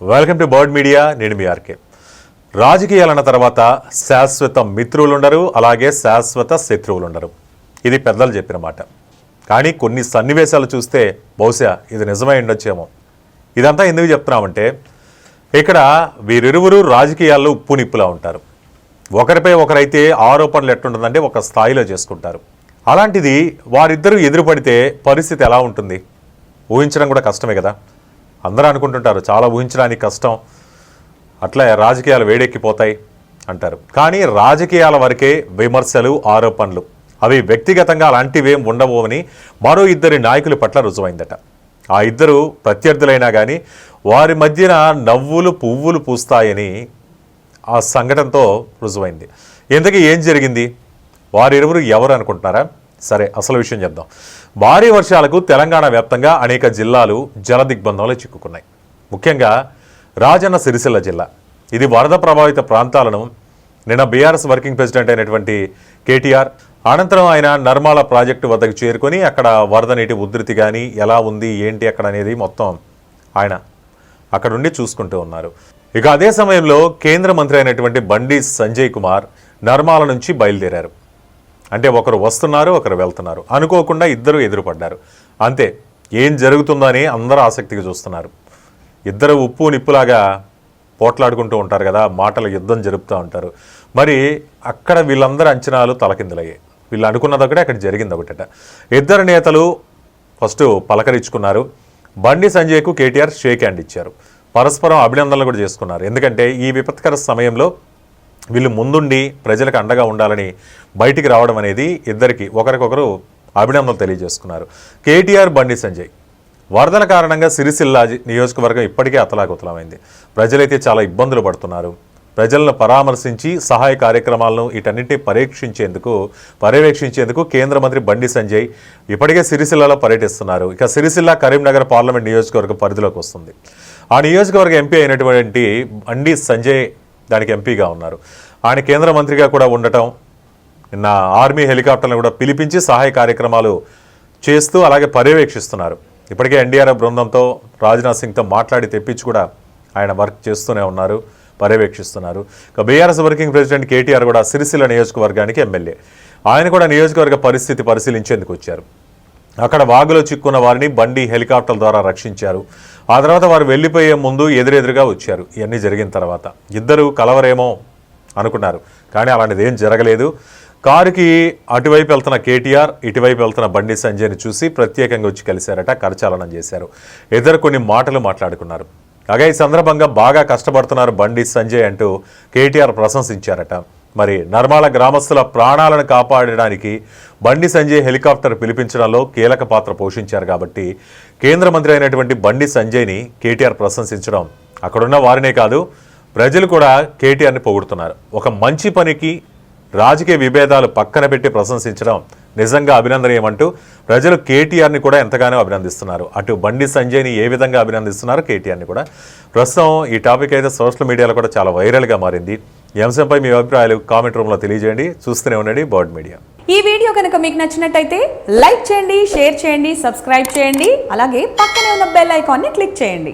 Welcome to bird media నేను మీ RK. రాజకీయాలన్న తర్వాత శాశ్వత మిత్రులు ఉండరు అలాగే శాశ్వత శత్రువులు ఉండరు ఇది పెద్దలు చెప్పిన మాట. కానీ కొన్ని సన్నివేశాలు చూస్తే బహుశా ఇది నిజమై ఉండొచ్చేమో. ఇదంతా ఎందుకు చెప్తున్నామంటే ఇక్కడ వీరిరువురు రాజకీయాల్లో ఉప్పు నిప్పులా ఉంటారు. ఒకరిపై ఒకరైతే ఆరోపణలు ఎట్టుంటుందంటే ఒక స్థాయిలో చేసుకుంటారు. అలాంటిది వారిద్దరూ ఎదురుపడితే పరిస్థితి ఎలా ఉంటుంది? ఊహించడం కూడా కష్టమే కదా. అందరూ అనుకుంటుంటారు చాలా ఊహించడానికి కష్టం అట్లా రాజకీయాలు వేడెక్కిపోతాయి అంటారు. కానీ రాజకీయాల వరకే విమర్శలు ఆరోపణలు. అవి వ్యక్తిగతంగా అలాంటివేం ఉండబోవని మరో ఇద్దరి నాయకుల పట్ల రుజువైందట. ఆ ఇద్దరు ప్రత్యర్థులైనా కానీ వారి మధ్యన నవ్వులు పువ్వులు పూస్తాయని ఆ సంఘటనతో రుజువైంది. ఇంతకీ ఏం జరిగింది? వారిరువురు ఎవరు అనుకుంటున్నారా? సరే అసలు విషయం చెప్దాం. భారీ వర్షాలకు తెలంగాణ వ్యాప్తంగా అనేక జిల్లాలు జల దిగ్బంధంలో చిక్కుకున్నాయి. ముఖ్యంగా రాజన్న సిరిసిల్ల జిల్లా. ఇది వరద ప్రభావిత ప్రాంతాలను నిన్న బీఆర్ఎస్ వర్కింగ్ ప్రెసిడెంట్ అయినటువంటి కేటీఆర్ అనంతరం ఆయన నర్మాల ప్రాజెక్టు వద్దకు చేరుకొని అక్కడ వరద నీటి ఉధృతి కానీ ఎలా ఉంది ఏంటి అక్కడ అనేది మొత్తం ఆయన అక్కడుండి చూసుకుంటూ ఉన్నారు. ఇక అదే సమయంలో కేంద్ర మంత్రి అయినటువంటి బండి సంజయ్ కుమార్ నర్మాల నుంచి బయలుదేరారు. అంటే ఒకరు వస్తున్నారు ఒకరు వెళ్తున్నారు. అనుకోకుండా ఇద్దరు ఎదురుపడ్డారు. అంతే ఏం జరుగుతుందో అని అందరూ ఆసక్తిగా చూస్తున్నారు. ఇద్దరు ఉప్పు నిప్పులాగా పోట్లాడుకుంటూ ఉంటారు కదా మాటల యుద్ధం జరుపుతూ ఉంటారు. మరి అక్కడ వీళ్ళందరూ అంచనాలు తలకిందులయ్యాయి. వీళ్ళు అనుకున్నది ఒకటే అక్కడ జరిగింది ఒకటట. ఇద్దరు నేతలు ఫస్ట్ పలకరించుకున్నారు. బండి సంజయ్కు కేటీఆర్ షేక్ హ్యాండ్ ఇచ్చారు. పరస్పరం అభినందనలు కూడా చేసుకున్నారు. ఎందుకంటే ఈ విపత్కర సమయంలో వీళ్ళు ముందుండి ప్రజలకు అండగా ఉండాలని బయటికి రావడం అనేది ఇద్దరికి ఒకరికొకరు అభినందనలు తెలియజేసుకున్నారు. కేటీఆర్ బండి సంజయ్. వరదల కారణంగా సిరిసిల్ల నియోజకవర్గం ఇప్పటికే అతలాకుతలమైంది. ప్రజలైతే చాలా ఇబ్బందులు పడుతున్నారు. ప్రజలను పరామర్శించి సహాయ కార్యక్రమాలను వీటన్నింటినీ పరీక్షించేందుకు పర్యవేక్షించేందుకు కేంద్ర మంత్రి బండి సంజయ్ ఇప్పటికే సిరిసిల్లలో పర్యటిస్తున్నారు. ఇక సిరిసిల్ల కరీంనగర్ పార్లమెంట్ నియోజకవర్గ పరిధిలోకి వస్తుంది. ఆ నియోజకవర్గ ఎంపీ అయినటువంటి బండి సంజయ్ దానికి ఎంపీగా ఉన్నారు. ఆయన కేంద్ర మంత్రిగా కూడా ఉండటం నిన్న ఆర్మీ హెలికాప్టర్లను కూడా పిలిపించి సహాయ కార్యక్రమాలు చేస్తూ అలాగే పర్యవేక్షిస్తున్నారు. ఇప్పటికే ఎన్డీఆర్ఎఫ్ బృందంతో రాజ్నాథ్ సింగ్తో మాట్లాడి తెప్పించి కూడా ఆయన వర్క్ చేస్తూనే ఉన్నారు పర్యవేక్షిస్తున్నారు. ఇక బీఆర్ఎస్ వర్కింగ్ ప్రెసిడెంట్ కేటీఆర్ కూడా సిరిసిల్ల నియోజకవర్గానికి ఎమ్మెల్యే. ఆయన కూడా నియోజకవర్గ పరిస్థితి పరిశీలించేందుకు వచ్చారు. అక్కడ వాగులో చిక్కున్న వారిని బండి హెలికాప్టర్ ద్వారా రక్షించారు. ఆ తర్వాత వారు వెళ్ళిపోయే ముందు ఎదురెదురుగా వచ్చారు. ఇవన్నీ జరిగిన తర్వాత. ఇద్దరు కలవరేమో అనుకున్నారు. కానీ అలాంటిది ఏం జరగలేదు. కారుకి అటువైపు వెళ్తున్న కేటీఆర్ ఇటువైపు వెళ్తున్న బండి సంజయ్ని చూసి ప్రత్యేకంగా వచ్చి కలిశారట కరచాలనం చేశారు. ఇద్దరు కొన్ని మాటలు మాట్లాడుకున్నారు. కాగా ఈ సందర్భంగా బాగా కష్టపడుతున్నారు బండి సంజయ్ అంటూ కేటీఆర్ ప్రశంసించారట. మరి నర్మాల గ్రామస్తుల ప్రాణాలను కాపాడడానికి బండి సంజయ్ హెలికాప్టర్ పిలిపించడంలో కీలక పాత్ర పోషించారు కాబట్టి కేంద్ర మంత్రి అయినటువంటి బండి సంజయ్ని కేటీఆర్ ప్రశంసించడం అక్కడున్న వారినే కాదు ప్రజలు కూడా కేటీఆర్ని పొగుడుతున్నారు. ఒక మంచి పనికి రాజకీయ విభేదాలు పక్కన పెట్టి ప్రశంసించడం నిజంగా అభినందనీయమంటూ ప్రజలు కేటీఆర్ని కూడా ఎంతగానో అభినందిస్తున్నారు. అటు బండి సంజయ్ని ఏ విధంగా అభినందిస్తున్నారు కేటీఆర్ని కూడా. ప్రస్తుతం ఈ టాపిక్ అయితే సోషల్ మీడియాలో కూడా చాలా వైరల్గా మారింది. ఈ అంశంపై మీ అభిప్రాయాలు కామెంట్ రూమ్లో తెలియజేయండి. చూస్తూనే ఉండండి బర్డ్ మీడియా. ఈ వీడియో కనుక మీకు నచ్చినట్టయితే లైక్ చేయండి షేర్ చేయండి సబ్స్క్రైబ్ చేయండి. అలాగే పక్కనే ఉన్న బెల్ ఐకాన్ని క్లిక్ చేయండి.